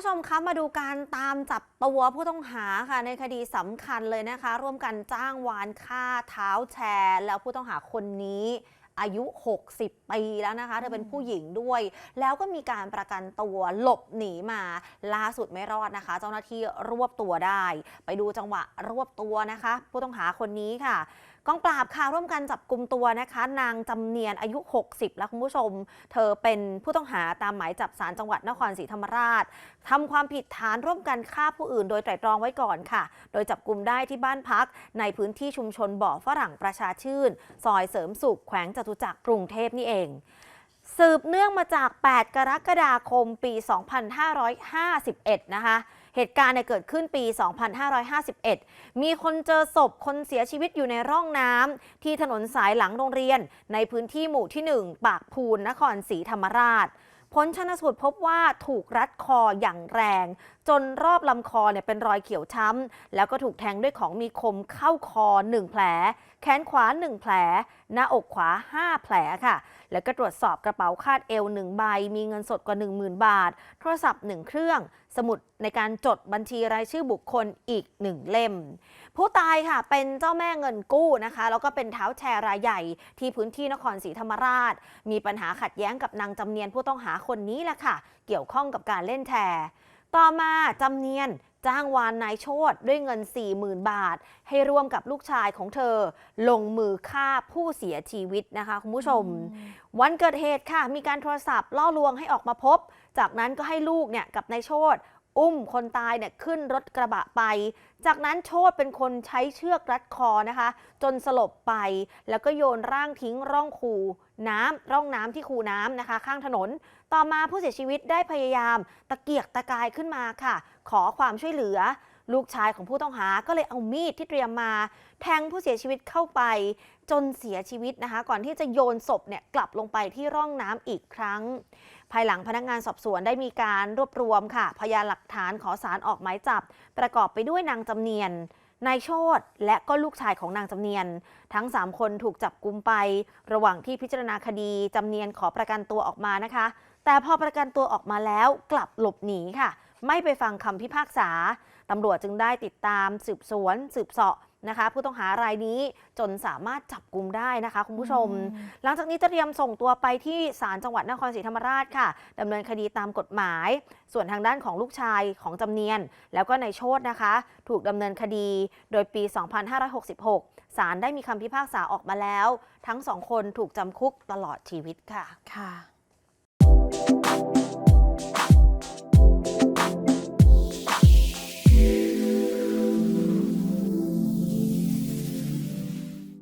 ผู้ชมคะมาดูการตามจับตัวผู้ต้องหาค่ะในคดีสำคัญเลยนะคะ ร่วมกันจ้างวานฆ่าเท้าแชร์ แล้วผู้ต้องหาคนนี้อายุ 60 ปีแล้วนะคะ เธอเป็นผู้หญิงด้วย แล้วก็มีการประกันตัวหลบหนีมา ล่าสุดไม่รอดนะคะ เจ้าหน้าที่รวบตัวได้ ไปดูจังหวะรวบตัวนะคะ ผู้ต้องหาคนนี้ค่ะกองปราบค่ะร่วมกันจับกลุ่มตัวนะคะ นางจำเนียนอายุ 60 แล้วคุณผู้ชม เธอเป็นผู้ต้องหาตามหมายจับสารจังหวัดนครศรีธรรมราชทำความผิดฐานร่วมกันฆ่าผู้อื่นโดยไตร่ตรองไว้ก่อนค่ะ โดยจับกลุ่มได้ที่บ้านพัก ในพื้นที่ชุมชนบ่อฝรั่งประชาชื่น ซอยเสริมสุขแขวงจตุจักรกรุงเทพนี่เองสืบเนื่องมาจาก 8 กรกฎาคม ปี 2551 นะคะ เหตุการณ์เนี่ยเกิดขึ้นปี 2551 มีคนเจอศพคนเสียชีวิตอยู่ในร่องน้ำที่ถนนสายหลังโรงเรียน ในพื้นที่หมู่ที่ 1 ปากพูนนครศรีธรรมราชผลชนสูตรพบว่าถูกรัดคออย่างแรง จนรอบลำคอเนี่ยเป็นรอยเขียวช้ำ แล้วก็ถูกแทงด้วยของมีคมเข้าคอ 1 แผล แขนขวา 1 แผล หน้าอกขวา 5 แผลค่ะ แล้วก็ตรวจสอบกระเป๋าคาดเอว 1 ใบ มีเงินสดกว่า 10,000 บาท โทรศัพท์ 1 เครื่องสมุดในการจดบัญชีรายชื่อบุคคลอีกหนึ่งเล่ม ผู้ตายค่ะเป็นเจ้าแม่เงินกู้นะคะ แล้วก็เป็นเท้าแชร์รายใหญ่ที่พื้นที่นครศรีธรรมราช มีปัญหาขัดแย้งกับนางจำเนียนผู้ต้องหาคนนี้แหละค่ะ เกี่ยวข้องกับการเล่นแชร์ ต่อมาจำเนียน จ้างวานนายโชดด้วยเงิน 40,000 บาท ให้ร่วมกับลูกชายของเธอ ลงมือฆ่าผู้เสียชีวิตนะคะคุณผู้ชม วันเกิดเหตุค่ะ มีการโทรศัพท์ล่อลวงให้ออกมาพบ จากนั้นก็ให้ลูกเนี่ยกับนายโชด อุ้มคนตายเนี่ยขึ้นรถกระบะไป จากนั้นโชดเป็นคนใช้เชือกรัดคอนะคะ จนสลบไป แล้วก็โยนร่างทิ้งร่องคูน้ำร่องน้ำที่คูน้ำนะคะ ข้างถนน ต่อมาผู้เสียชีวิตได้พยายามตะเกียกตะกายขึ้นมาค่ะ ขอความช่วยเหลือ ลูกชายของผู้ต้องหาก็เลยเอามีดที่เตรียมมา แทงผู้เสียชีวิตเข้าไป จนเสียชีวิตนะคะ ก่อนที่จะโยนศพเนี่ยกลับลงไปที่ร่องน้ำอีกครั้ง ภายหลังพนักงานสอบสวนได้มีการรวบรวมค่ะ พยานหลักฐานขอสารออกหมายจับ ประกอบไปด้วยนางจำเนียนนายโชตและก็ลูกชายของนางจำเนียน ทั้ง 3 คนถูกจับกุมไป ระหว่างที่พิจารณาคดีจำเนียนขอประกันตัวออกมานะคะ แต่พอประกันตัวออกมาแล้วกลับหลบหนีค่ะ ไม่ไปฟังคำพิพากษาตำรวจจึงได้ติดตามสืบสวนสืบเสาะนะคะ ผู้ต้องหารายนี้จนสามารถจับกุมได้นะคะคุณผู้ชม หลังจากนี้จะเตรียมส่งตัวไปที่ศาลจังหวัดนครศรีธรรมราชค่ะดำเนินคดีตามกฎหมาย ส่วนทางด้านของลูกชายของจำเนียน แล้วก็นายโชตนะคะ ถูกดำเนินคดีโดยปี 2566 ศาลได้มีคำพิพากษาออกมาแล้ว ทั้งสองคนถูกจำคุกตลอดชีวิตค่ะค่ะ